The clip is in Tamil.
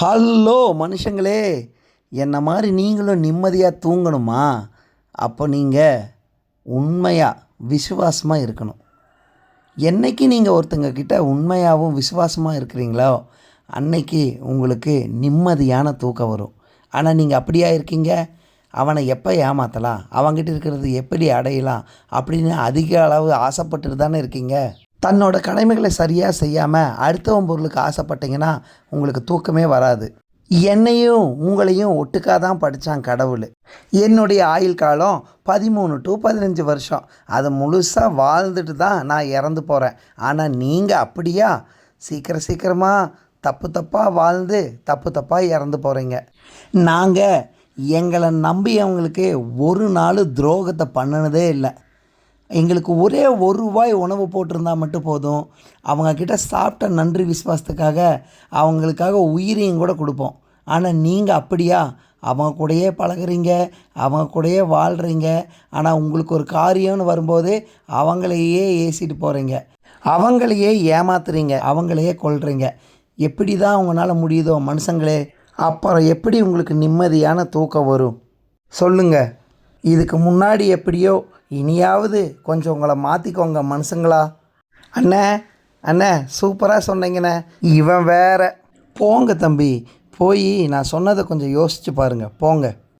ஹலோ மனுஷங்களே என்னை மாதிரி நீங்களும் நிம்மதியாக தூங்கணுமா? அப்போ நீங்கள் உண்மையாக விசுவாசமாக இருக்கணும். என்னைக்கு நீங்கள் ஒருத்தங்க கிட்ட உண்மையாகவும் விசுவாசமாக இருக்கிறீங்களோ அன்னைக்கு உங்களுக்கு நிம்மதியான தூக்கம் வரும். ஆனால் நீங்கள் அப்படியா இருக்கீங்க? அவனை எப்போ ஏமாற்றலாம் அவங்ககிட்ட இருக்கிறது எப்படி அடையலாம்? அப்படின்னு அதிக அளவு ஆசைப்பட்டுட்டு தானே இருக்கீங்க? தன்னோட கடமைகளை சரியாக செய்யாமல் அடுத்தவன் பொருளுக்கு ஆசைப்பட்டீங்கன்னா உங்களுக்கு தூக்கமே வராது. என்னையும் உங்களையும் ஒட்டுக்காக தான் படித்தான் கடவுள். என்னுடைய ஆயுள் காலம் பதிமூணு டு பதினஞ்சு வருஷம். அதை முழுசாக வாழ்ந்துட்டு தான் நான் இறந்து போகிறேன் ஆனால் நீங்கள் அப்படியா? சீக்கிரம் சீக்கிரமாக தப்பு தப்பாக வாழ்ந்து தப்பு தப்பாக இறந்து போகிறீங்க நாங்கள் எங்களை நம்பியவங்களுக்கு ஒரு நாள் துரோகத்தை பண்ணினதே இல்லை. எங்களுக்கு ஒரே ஒரு ரூபாய் உணவு போட்டிருந்தா மட்டும் போதும். அவங்கக்கிட்ட சாப்பிட்ட நன்றி விசுவாசத்துக்காக அவங்களுக்காக உயிரையும் கூட கொடுப்போம். ஆனால் நீங்கள் அப்படியா? அவங்க கூடயே பழகுறீங்க அவங்க கூடயே வாழ்கிறீங்க ஆனால் உங்களுக்கு ஒரு காரியம்னு வரும்போது அவங்களையே ஏசிட்டு போகிறீங்க அவங்களையே ஏமாத்துறீங்க அவங்களையே கொள்கிறீங்க எப்படி தான் உங்களால் முடியுதோ மனுஷங்களே அப்புறம் எப்படி உங்களுக்கு நிம்மதியான தூக்கம் வரும்? சொல்லுங்கள் இதுக்கு முன்னாடி எப்படியோ இனியாவது கொஞ்சம் உங்களை மாற்றிக்கோங்க மனுஷங்களா? அண்ணே அண்ணே சூப்பராக சொன்னீங்கண்ணே. இவன் வேற. போங்க தம்பி போய் நான் சொன்னதை கொஞ்சம் யோசிச்சு பாருங்கள் போங்க.